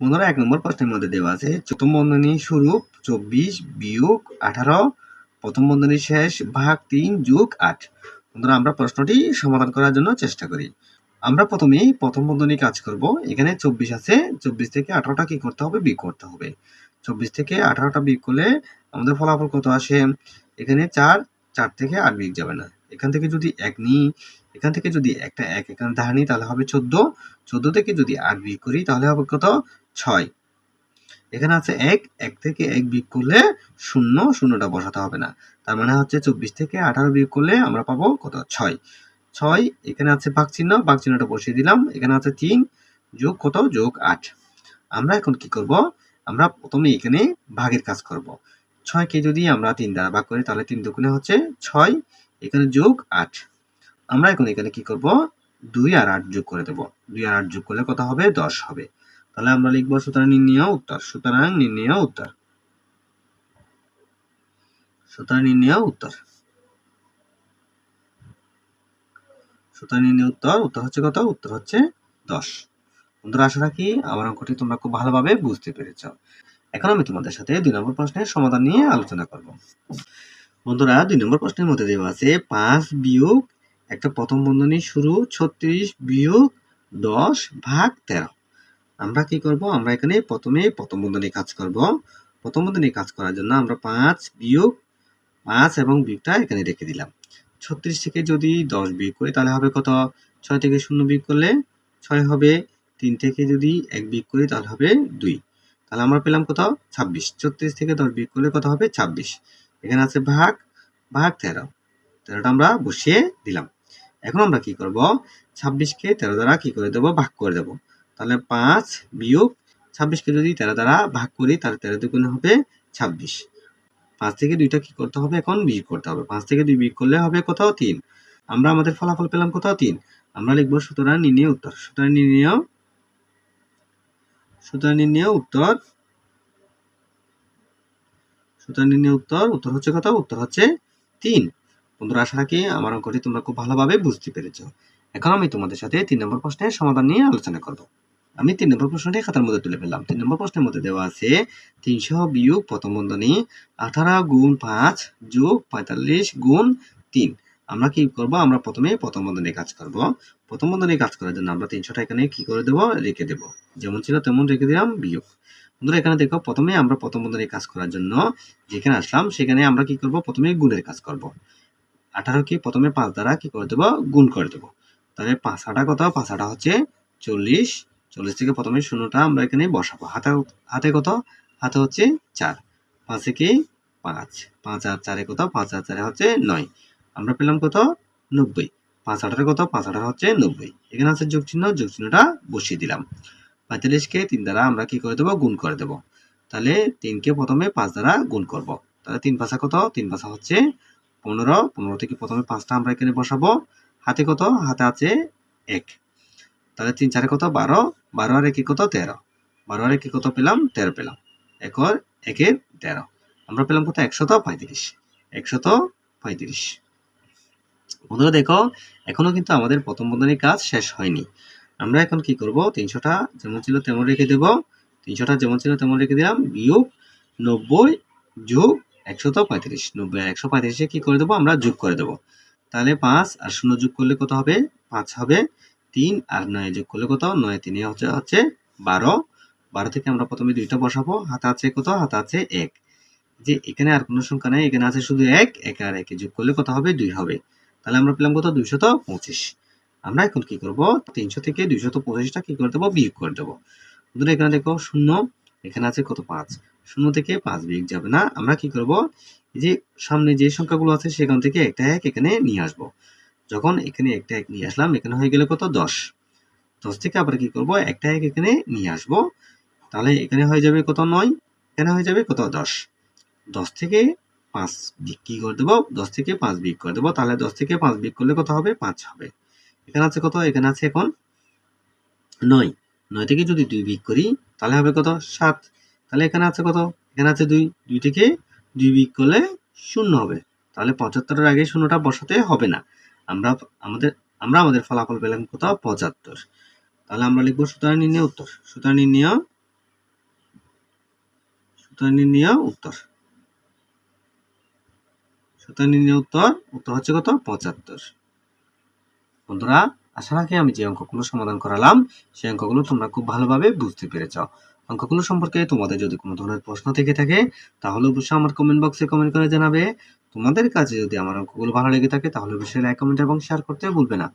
বন্ধুরা এক নম্বর প্রশ্নের মধ্যে দেওয়া আছে প্রথম বন্ধনী শুরু চব্বিশ বিয়োগ আঠারো, প্রথম বন্ধনী শেষ, ভাগ তিন যোগ আট। বন্ধুরা, আমরা প্রশ্নটি সমাধান করার জন্য চেষ্টা করি। আমরা প্রথমেই প্রথম বন্ধনী কাজ করব। এখানে চব্বিশ আছে, চব্বিশ থেকে আঠারোটা কি করতে হবে? বিয়োগ করতে হবে। চব্বিশ থেকে আঠারোটা বিয়োগ করলে আমাদের ফলাফল কত আসে? এখানে চার চার থেকে আট বিয়োগ যাবে না। এখান থেকে যদি এক নিই, এখান থেকে যদি একটা এক এখানে ধার নিই, তাহলে হবে চোদ্দ। চোদ্দ থেকে যদি আট বিয়োগ করি, তাহলে হবে কত? ছয়। এখানে আছে এক এক থেকে এক বিয়োগ করলে শূন্য, শূন্যটা বসাতে হবে না। তার মানে হচ্ছে চব্বিশ থেকে আঠারো বিয়োগ করলে আমরা পাবো কত? ছয়। ছয়, এখানে আছে ভাগ চিহ্ন ভাগ চিহ্নটা বসিয়ে দিলাম। এখানে আছে তিন যোগ কত? যোগ আট। আমরা এখন কি করব? আমরা প্রথমে এখানে ভাগের কাজ করব। ছয়কে যদি আমরা তিন দ্বারা ভাগ করি, তাহলে তিন দুগুণে হচ্ছে ছয়, এখানে যোগ আট। আমরা এখন এখানে কি করব? দুই আর আট যোগ করে দেব। দুই আর আট যোগ করলে কত হবে? দশ হবে। তাহলে আমরা লিখব, সুতরাং নির্ণয় উত্তর, সুতরাং নির্ণয় উত্তর। সুতরাং নির্ণয় উত্তর। সুতরাং নির্ণয় উত্তর উত্তর হচ্ছে কত? উত্তর হচ্ছে দশ। বন্ধুরা, আশা রাখি আমার অঙ্কটি তোমরা খুব ভালোভাবে বুঝতে পেরেছ। এখন আমি তোমাদের সাথে দুই নম্বর প্রশ্নের সমাধান নিয়ে আলোচনা করব। বন্ধুরা, দুই নম্বর প্রশ্নের মধ্যে দেওয়া আছে, পাঁচ বিয়োগ একটা প্রথম বন্ধনী শুরু ছত্রিশ বিয়োগ দশ ভাগ তেরো। আমরা কি করব? আমরা এখানে প্রথমে প্রথম বন্ধনী কাজ করব। প্রথম বন্ধনী কাজ করার জন্য আমরা পাঁচ বিয়োগ পাঁচ এবং বিয়োগটা এখানে রেখে দিলাম। ছত্রিশ থেকে যদি দশ বিয়োগ করি, তাহলে হবে কত? ছয় থেকে শূন্য বিয়োগ করলে ছয় হবে। তিন থেকে যদি এক বিয়োগ করি, তাহলে হবে দুই। তাহলে আমরা পেলাম কত? ছাব্বিশ। ছত্রিশ থেকে দশ বিয়োগ করলে কত হবে? ছাব্বিশ। এখানে আছে ভাগ ভাগ তেরো। তেরোটা আমরা বসিয়ে দিলাম। এখন আমরা কি করব? ছাব্বিশকে তেরো দ্বারা কি করে দেবো? ভাগ করে দেবো। তাহলে পাঁচ বিয়োগ ছাব্বিশকে যদি তেরো দ্বারা ভাগ করি, তাহলে তেরো দুগুণে হবে ছাব্বিশ। পাঁচ থেকে দুইটা কি করতে হবে? এখন বিয়োগ করতে হবে। পাঁচ থেকে দুই বিয়োগ করলে হবে কোথাও তিন। আমরা আমাদের ফলাফল পেলাম কোথাও তিন। আমরা লিখব সুতরাং নির্ণয় উত্তর। সুতরাং নির্ণয় সুতরাং নির্ণয় উত্তর, সুতরাং নির্ণয় উত্তর উত্তর হচ্ছে কত উত্তর হচ্ছে তিন। বন্ধুরা, আশা রাখি আমার অঙ্কটি তোমরা খুব ভালোভাবে বুঝতে পেরেছ। এখন আমি তোমাদের সাথে তিন নম্বর প্রশ্নের সমাধান নিয়ে আলোচনা করব। আমি তিন নম্বর প্রশ্নটি খাতার মধ্যে তুলে ফেললাম। তিন নম্বর প্রশ্নের মধ্যে দেওয়া আছে, তিনশো বিয়োগ প্রথম বন্ধনী আঠারো গুণ পাঁচ যোগ পঁয়তাল্লিশ গুণ তিন। আমরা কি করব? আমরা প্রথমে প্রথম বন্ধনী কাজ করব। প্রথম বন্ধনী কাজ করার জন্য আমরা তিনশোটা এখানে কি করে দেব? রেখে দেব। যেমন ছিল তেমন রেখে দিলাম বিয়োগ। বন্ধুরা, এখানে দেখো, প্রথমে আমরা প্রথম বন্ধনী কাজ করার জন্য যেখানে আসলাম, সেখানে আমরা কি করব? প্রথমে গুণের কাজ করব। আঠারো কি প্রথমে পাঁচ দ্বারা কি করে দেবো? গুণ করে দেবো। তাহলে পাঁচ আটা কত? পাঁচ আটা হচ্ছে চল্লিশ চল্লিশ থেকে প্রথমে শূন্যটা আমরা এখানে বসাবো। হাতে হাতে কত? হাতে হচ্ছে চার। পাঁচে কি পাঁচ। পাঁচ আর চারে কত? পাঁচ আর চারে হচ্ছে নয়। আমরা পেলাম কত? নব্বই। পাঁচ আঠারো কত? পাঁচ আঠারো হচ্ছে নব্বই। এখানে আছে যোগ চিহ্ন যোগ চিহ্নটা বসিয়ে দিলাম। পঁয়তাল্লিশকে তিন দ্বারা আমরা কি করে দেবো? গুণ করে দেবো। তাহলে তিনকে প্রথমে পাঁচ দ্বারা গুণ করব। তাহলে তিন পাশা কত? তিন পাশা হচ্ছে পনেরো। পনেরো থেকে প্রথমে পাঁচটা আমরা এখানে বসাবো। হাতে কত? হাতে আছে এক। তাহলে তিন চারে কত? বারো। বারো আর একে কত? তেরো। বারো আর একে কত পেলাম? তেরো পেলাম। একর একের তেরো। আমরা পেলাম কত? একশত পঁয়ত্রিশ। একশত পঁয়ত্রিশ। বন্ধুরা দেখো, এখনও কিন্তু আমাদের প্রথম বন্ধনীর কাজ শেষ হয়নি। আমরা এখন কি করব? তিনশোটা যেমন ছিল তেমন রেখে দেব। তিনশোটা যেমন ছিল তেমন রেখে দিলাম। বিয়োগ নব্বই যোগ একশত পঁয়ত্রিশ। নব্বই আর একশো পঁয়ত্রিশে কি করে দেবো? আমরা যোগ করে দেবো। তাহলে পাঁচ আর শূন্য যোগ করলে কত হবে? পাঁচ হবে। তিন আর নয় যোগ করলে কত? নয় তিনে। হচ্ছে বারো। বারো থেকে আমরা প্রথমে দুইটা বসাবো। হাতে আছে কত? হাতে আছে এক। যে এখানে আর কোনো সংখ্যা নেই, এখানে আছে শুধু এক। এক আর একে যোগ করলে কত হবে? দুই হবে। তাহলে আমরা পেলাম কত? দুইশত পঁচিশ। আমরা এখন কি করব? তিনশো থেকে দুইশত পঁচিশটা কি করে দেবো? বিয়োগ করে দেবো। বন্ধুরা, এখানে দেখো শূন্য। এখানে আছে কত? পাঁচ। শূন্য থেকে পাঁচ বিয়োগ যাবে না। আমরা কি করব? যে সামনে যে সংখ্যাগুলো আছে, সেখান থেকে একটা এক এখানে নিয়ে আসব। যখন এখানে একটা এক নিয়ে আসলাম, এখানে হয়ে গেলে কত? দশ। দশ থেকে আবার কি করব? একটা এক এখানে নিয়ে আসব। তাহলে এখানে হয়ে যাবে কত? নয়। এখানে হয়ে যাবে কত? দশ। দশ থেকে পাঁচ বিয়োগ কি করে দেবো? দশ থেকে পাঁচ বিয়োগ করে দেবো। তাহলে দশ থেকে পাঁচ বিয়োগ করলে কত হবে? পাঁচ হবে। এখানে আছে কত? এখানে আছে এখন নয়। নয় থেকে যদি দুই বিয়োগ করি, তাহলে হবে কত? সাত। তাহলে এখানে আছে কত? এখানে আছে দুই। দুই থেকে দুই বিয়োগ করলে শূন্য হবে। তাহলে পঁচাত্তরের আগে শূন্যটা বসাতে হবে না। আমরা আমাদের আমরা আমাদের ফলাফল পেলাম কত পঁচাত্তর। তাহলে আমরা লিখব সুতরাং নির্ণয় উত্তর। সুতরাং নির্ণয় সুতরাং নির্ণয় উত্তর। সুতরাং নির্ণয় উত্তর উত্তর হচ্ছে কত? পঁচাত্তর। বন্ধুরা, আশা রাখি আমি যে অঙ্কগুলো সমাধান করালাম, সেই অঙ্কগুলো তোমরা খুব ভালোভাবে বুঝতে পেরেছ। অঙ্কগুলো সম্পর্কে তোমাদের যদি কোনো ধরনের প্রশ্ন থেকে থাকে, তাহলে অবশ্যই আমার কমেন্ট বক্সে কমেন্ট করে জানাবে। তোমাদের কাছে যদি আমার অঙ্কগুলো ভালো লেগে থাকে, তাহলে অবশ্যই লাইক কমেন্ট এবং শেয়ার করতে ভুলবে না।